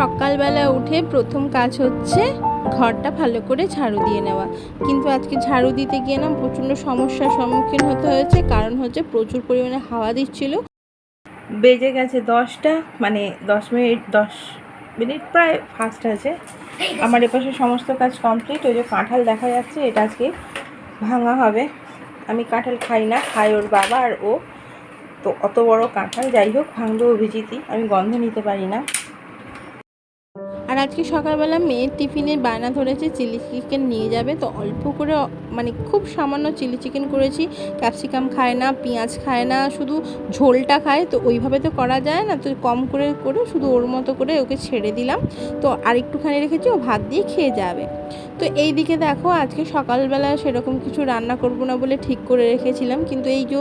সকালবেলা উঠে প্রথম কাজ হচ্ছে ঘরটা ভালো করে ঝাড়ু দিয়ে নেওয়া। কিন্তু আজকে ঝাড়ু দিতে গিয়ে না প্রচণ্ড সমস্যার সম্মুখীন হতে হয়েছে। কারণ হচ্ছে প্রচুর পরিমাণে হাওয়া দিচ্ছিল। বেজে গেছে দশটা মানে দশ মিনিট দশ মিনিট প্রায় ফার্স্ট আছে। আমার এপাশে সমস্ত কাজ কমপ্লিট। ওই যে কাঁঠাল দেখা যাচ্ছে, এটা আজকে ভাঙা হবে। আমি কাঁঠাল খাই না, খাই ওর বাবা আর ও। তো অত বড় কাঁঠাল, যাই হোক ভাঙলো অভিজিৎই। আমি গন্ধ নিতে পারি না। আজকে সকালবেলা মেয়ের টিফিনের বায়না ধরেছে, চিলি চিকেন নিয়ে যাবে। তো অল্প করে মানে খুব সামান্য চিলি চিকেন করেছি। ক্যাপসিকাম খায় না, পেঁয়াজ খায় না, শুধু ঝোলটা খায়। তো ওইভাবে তো করা যায় না, তো কম করে করে শুধু ওর মতো করে ওকে ছেড়ে দিলাম। তো আর একটুখানি রেখেছি, ও ভাত দিয়ে খেয়ে যাবে। তো এই দিকে দেখো, আজকে সকালবেলা সেরকম কিছু রান্না করব না বলে ঠিক করে রেখেছিলাম। কিন্তু এই যে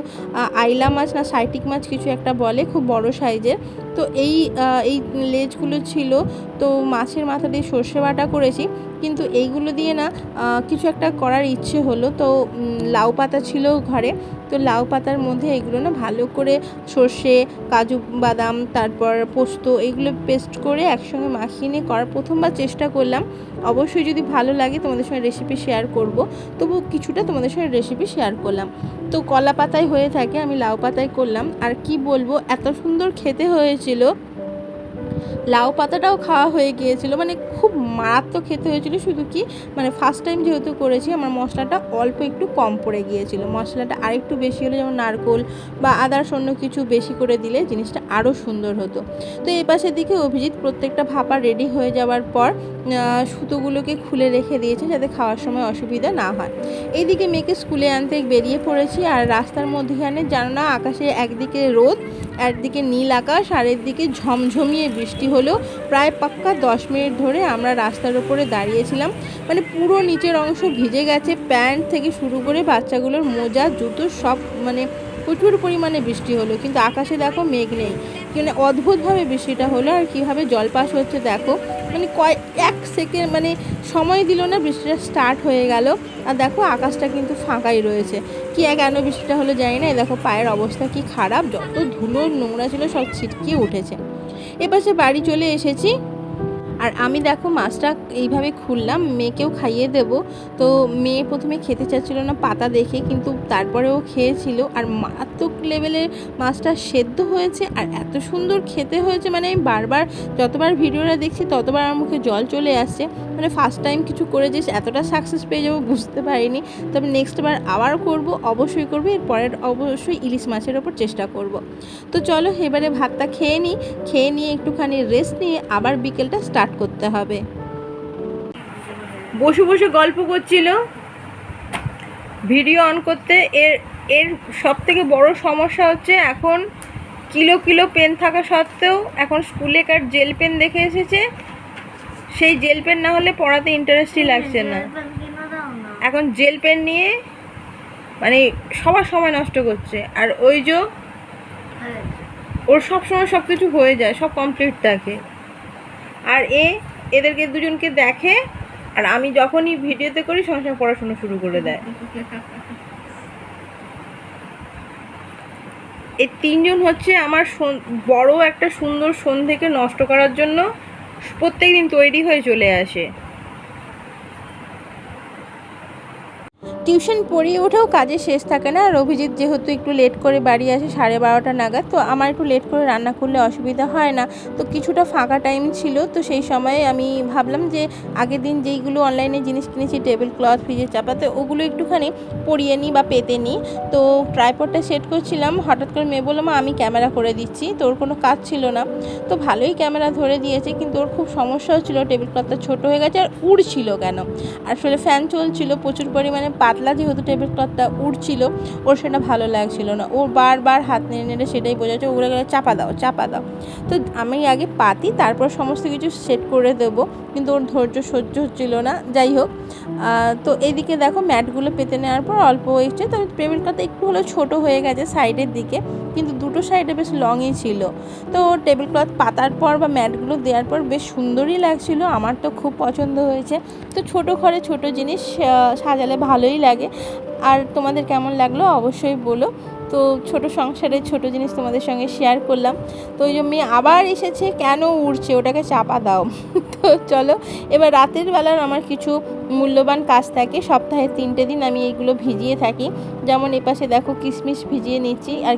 আইলা মাছ না, সাইটিক মাছ কিছু একটা বলে, খুব বড় সাইজের। তো এই এই লেজগুলো ছিল। তো মাছের মাথা দিয়ে সর্ষে বাটা করেছি, কিন্তু এইগুলো দিয়ে না কিছু একটা করার ইচ্ছে হলো। তো লাউ পাতা ছিল ঘরে, তো লাউ পাতার মধ্যে এগুলো না ভালো করে সর্ষে, কাজু বাদাম, তারপর পোস্ত এগুলো পেস্ট করে একসঙ্গে মাখিয়ে নিয়ে করার প্রথমবার চেষ্টা করলাম। অবশ্যই যদি ভালো লাগে তোমাদের সঙ্গে রেসিপি শেয়ার করব, তবু কিছুটা তোমাদের সঙ্গে রেসিপি শেয়ার করলাম। তো কলা পাতায় হয়ে থাকে, আমি লাউ পাতায় করলাম। আর কি বলব, এত সুন্দর খেতে হয়েছিল। লাউ পাতাটাও খাওয়া হয়ে গিয়েছিল। মানে খুব মারাত্মক খেতে হয়েছিল। শুধু কি মানে ফার্স্ট টাইম যেহেতু করেছি, আমার মশলাটা অল্প একটু কম পড়ে গিয়েছিল। মশলাটা আরেকটু বেশি হলে যেমন নারকোল বা আদার্স অন্য কিছু বেশি করে দিলে জিনিসটা আরও সুন্দর হতো। তো এই পাশের দিকে অভিজিৎ প্রত্যেকটা ভাপা রেডি হয়ে যাওয়ার পর সুতোগুলোকে খুলে রেখে দিয়েছে যাতে খাওয়ার সময় অসুবিধা না হয়। এইদিকে মেয়েকে স্কুলে আনতে বেরিয়ে পড়েছি আর রাস্তার মধ্যেখানে জানো না আকাশে একদিকে রোদ, একদিকে নীল আকাশ আর একদিকে ঝমঝমিয়ে বৃষ্টি। হলো প্রায় পাক্কা দশ মিনিট ধরে আমরা রাস্তার উপরে দাঁড়িয়েছিলাম। মানে পুরো নিচের অংশ ভিজে গেছে, প্যান্ট থেকে শুরু করে বাচ্চাগুলোর মোজা, জুতো সব মানে প্রচুর পরিমাণে বৃষ্টি হলো। কিন্তু আকাশে দেখো মেঘ নেই। মানে অদ্ভুতভাবে বৃষ্টিটা হলো আর কীভাবে জলপাস হচ্ছে দেখো। মানে কয় এক সেকেন্ড মানে সময় দিল না বৃষ্টিটা স্টার্ট হয়ে গেল। আর দেখো আকাশটা কিন্তু ফাঁকাই রয়েছে। কি কেন বৃষ্টিটা হলো জানি না। দেখো পায়ের অবস্থা কি খারাপ। যত ধুলো নোংরা ছিল সব ছিটকিয়ে উঠেছে। এপাশে বাড়ি চলে এসেছি। আর আমি দেখো মাছটা এইভাবে খুললাম, মেয়েকেও খাইয়ে দেব। তো মেয়ে প্রথমে খেতে চাচ্ছিল না পাতা দেখে, কিন্তু তারপরেও খেয়েছিল। আর মারাত্মক লেভেলের মাছটা সেদ্ধ হয়েছে আর এত সুন্দর খেতে হয়েছে। মানে আমি বারবার যতবার ভিডিওটা দেখছি, ততবার আমার মুখে জল চলে আসছে। মানে ফার্স্ট টাইম কিছু করে যে এতটা সাকসেস পেয়ে যাব বুঝতে পারিনি। তবে নেক্সট বার আবার করব, অবশ্যই করব। এর পরের অবশ্যই ইলিশ মাছের ওপর চেষ্টা করব। তো চলো এবারে ভাতটা খেয়ে নিই খেয়ে নিয়ে একটুখানি রেস্ট নিয়ে আবার বিকেলটা স্টার্ট করতে হবে। বসে বসে গল্প করছিল। ভিডিও অন করতে এর এর সব থেকে বড় সমস্যা হচ্ছে এখন কিলো কিলো পেন থাকা সত্ত্বেও এখন স্কুলে কার জেল পেন দেখে এসেছে। সেই জেল পেন না হলে পড়াতে ইন্টারেস্টই লাগছে না। এখন জেল পেন নিয়ে মানে সবার সময় নষ্ট করছে। আর ওই যে ওর সব সময় সব কিছু হয়ে যায়, সব কমপ্লিট থাকে। আর এ, এদেরকে দুজনকে দেখে, আর আমি যখনই ভিডিওতে করি, সঙ্গে সঙ্গে পড়াশুনো শুরু করে দেয়। এই তিনজন হচ্ছে আমার বড় একটা সুন্দর সন্ধ্যেকে নষ্ট করার জন্য প্রত্যেক দিন তৈরি হয়ে চলে আসে। টিউশন পড়িয়ে ওঠেও কাজে শেষ থাকে না। আর অভিজিৎ যেহেতু একটু লেট করে বাড়ি আসে সাড়ে বারোটা নাগাদ, তো আমার একটু লেট করে রান্না করলে অসুবিধা হয় না। তো কিছুটা ফাঁকা টাইম ছিল, তো সেই সময় আমি ভাবলাম যে আগের দিন যেইগুলো অনলাইনে জিনিস কিনেছি টেবিল ক্লথ ফ্রিজের চাপাতে, ওগুলো একটুখানি পরিয়ে নিই বা পেতে নিই। তো ট্রাইপডটা সেট করছিলাম, হঠাৎ করে মেয়ে বললাম আমি ক্যামেরা করে দিচ্ছি তো ওর কোনো কাজ ছিল না। তো ভালোই ক্যামেরা ধরে দিয়েছে, কিন্তু ওর খুব সমস্যা হচ্ছিল টেবিল ক্লথটা ছোটো হয়ে গেছে আর উড়ছিল কেন? আসলে ফ্যান চলছিল, প্রচুর পরিমাণে পাতলা যেহেতু টেবিল ক্লথটা উড়ছিল ওর সেটা ভালো লাগছিল না। ও বারবার হাত নেড়ে নেড়ে সেটাই বোঝাচ্ছে ওগুলো গেলে, চাপা দাও চাপা দাও। তো আমি আগে পাতি, তারপর সমস্ত কিছু সেট করে দেবো, কিন্তু ওর ধৈর্য সহ্য হচ্ছিল না, যাই হোক। তো এদিকে দেখো ম্যাটগুলো পেতে নেওয়ার পর অল্প এসছে তবে টেবিল ক্লথ একটু হলেও ছোটো হয়ে গেছে সাইডের দিকে, কিন্তু দুটো সাইডে বেশ লংই ছিল। তো টেবিল ক্লথ পাতার পর বা ম্যাটগুলো দেওয়ার পর বেশ সুন্দরই লাগছিল, আমার তো খুব পছন্দ হয়েছে। তো ছোট ঘরে ছোট জিনিস সাজালে ভালোই লাগে আর তোমাদের কেমন লাগল অবশ্যই বলো। তো ছোট সংসারের ছোট জিনিস তোমাদের সঙ্গে শেয়ার করলাম। তো ওই জন্য আবার এসেছে, কেন উড়ছে? ওটাকে চাপা দাও। তো চলো, এবার রাতের বেলার আমার কিছু মূল্যবান কাজ থাকে। সপ্তাহে তিনটে দিন আমি এইগুলো ভিজিয়ে থাকি। যেমন এপাশে দেখো কিশমিশ ভিজিয়ে নিচ্ছি। আর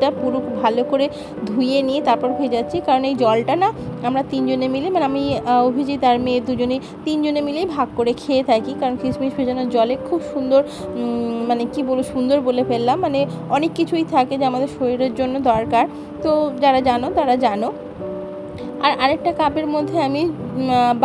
কিশমিশটা পুরো ভালো করে ধুয়ে নিয়ে তারপর ভেজাচ্ছি কারণ এই জলটা না আমরা তিনজনে মিলে মানে আমি অভিজিৎ আর মেয়ে দুজনে তিনজনে মিলেই ভাগ করে খেয়ে থাকি। কারণ কিশমিশ ভেজানোর জলে খুব সুন্দর মানে কি বলব, সুন্দর বলে ফেললাম। মানে অনেক কিছুই থাকে যে আমাদের শরীরের জন্য দরকার। তো যারা জানো, তারা জানো। আর আরেকটা কাপের মধ্যে আমি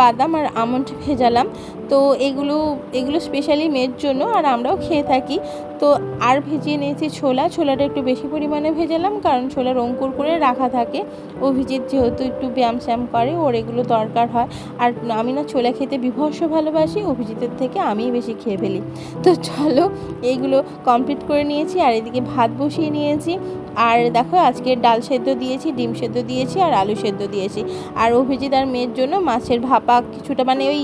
বাদাম আর আমন্ড ভেজালাম। তো এগুলো এগুলো স্পেশালি মেয়ের জন্য আর আমরাও খেয়ে থাকি। তো আর ভেজিয়ে নিয়েছি ছোলা। ছোলাটা একটু বেশি পরিমাণে ভেজালাম কারণ ছোলার অঙ্কুর করে রাখা থাকে। অভিজিৎ যেহেতু একটু ব্যায়াম শ্যাম করে, ওর এগুলো দরকার হয়। আর আমি না ছোলা খেতে বিভৎস ভালোবাসি, অভিজিতের থেকে আমিই বেশি খেয়ে ফেলি। তো চলো এইগুলো কমপ্লিট করে নিয়েছি আর এদিকে ভাত বসিয়ে নিয়েছি। আর দেখো, আজকে ডাল সেদ্ধ দিয়েছি, ডিম সেদ্ধ দিয়েছি আর আলু সেদ্ধ দিয়েছি। আর অভিজিৎ আর মেয়ের জন্য মাছের ভাপা কিছুটা মানে ওই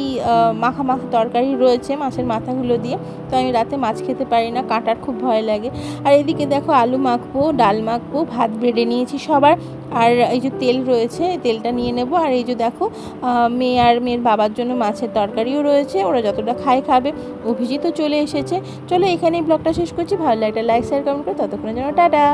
মাখা মাখা তরকারি রয়েছে মাছের মাথাগুলো দিয়ে। তো আমি রাতে মাছ খেতে পারি না, কাটার খুব ভয় লাগে। আর এদিকে দেখো আলু মাখবো, ডাল মাখবো, ভাত বেড়ে নিয়েছি সবার। আর এই যে তেল রয়েছে তেলটা নিয়ে নেব। আর এই যে দেখো মেয়ে আর মেয়ের বাবার জন্য মাছের তরকারিও রয়েছে, ওরা যতটা খায় খাবে। অভিজিৎও চলে এসেছে। চলো এখানেই ব্লগটা শেষ করছি। ভালো লাগলে লাইক শেয়ার কমেন্ট করে ততক্ষণের জন্য টাটা।